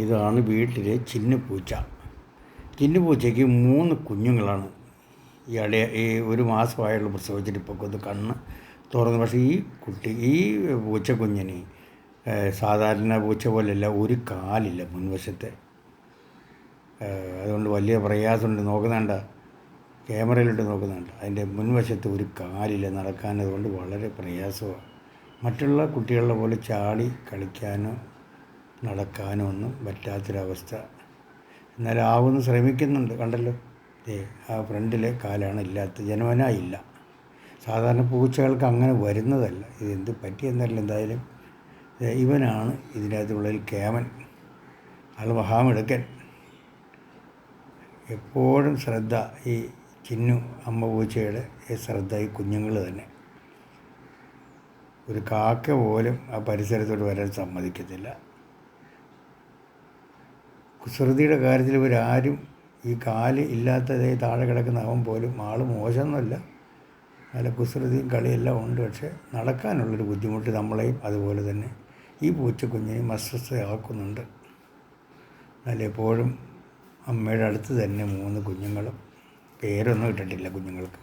ഇതാണ് വീട്ടിലെ ചിന്നുപൂച്ച. ചിന്നുപൂച്ചയ്ക്ക് മൂന്ന് കുഞ്ഞുങ്ങളാണ്. അടയ ഈ ഒരു മാസമായുള്ള പ്രസവിച്ചിട്ട് ഇപ്പോൾ ഒന്ന് കണ്ണ് തുറന്നു. പക്ഷേ ഈ കുട്ടി ഈ പൂച്ചക്കുഞ്ഞിന് സാധാരണ പൂച്ച പോലെയല്ല ഒരു കാലില്ല മുൻവശത്തെ. അതുകൊണ്ട് വലിയ പ്രയാസമുണ്ട്. നോക്കുന്നുണ്ട. ക്യാമറയിലിട്ട് നോക്കുന്നുണ്ട്. അതിന്റെ മുൻവശത്ത് ഒരു കാലില്ല നടക്കാൻ. അതുകൊണ്ട് വളരെ പ്രയാസമാണ്. മറ്റുള്ള കുട്ടികളെ പോലെ ചാടി കളിക്കാനോ നടക്കാനോ ഒന്നും പറ്റാത്തൊരവസ്ഥ. എന്നാലും ആവുമെന്ന് ശ്രമിക്കുന്നുണ്ട് കണ്ടല്ലോ. ഏ ആ ഫ്രണ്ടിലെ കാലാണ് ഇല്ലാത്ത ജനവന ഇല്ല. സാധാരണ പൂച്ചകൾക്ക് അങ്ങനെ വരുന്നതല്ല. ഇത് എന്ത് പറ്റിയെന്നല്ല എന്തായാലും. ഇവനാണ് ഇതിനകത്തുള്ളിൽ കേമൻ. ആൾ മഹാമിടുക്കൻ. എപ്പോഴും ശ്രദ്ധ ഈ ചിന്നു അമ്മ പൂച്ചയുടെ ശ്രദ്ധ ഈ കുഞ്ഞുങ്ങൾ തന്നെ. ഒരു കാക്ക പോലും ആ പരിസരത്തോട് വരാൻ സമ്മതിക്കത്തില്ല. കുസൃതിയുടെ കാര്യത്തിൽ ഇവരാരും ഈ കാൽ ഇല്ലാത്തതേ താഴെ കിടക്കുന്ന അവൻ പോലും ആൾ മോശമൊന്നുമല്ല. നല്ല കുസൃതിയും കളിയെല്ലാം ഉണ്ട്. പക്ഷേ നടക്കാനുള്ളൊരു ബുദ്ധിമുട്ട് നമ്മളെയും അതുപോലെ തന്നെ ഈ പൂച്ചക്കുഞ്ഞിനെയും അസ്വസ്ഥയാക്കുന്നുണ്ട് എന്നാൽ എപ്പോഴും അമ്മയുടെ അടുത്ത് തന്നെ മൂന്ന് കുഞ്ഞുങ്ങളും. പേരൊന്നും ഇട്ടിട്ടില്ല കുഞ്ഞുങ്ങൾക്ക്.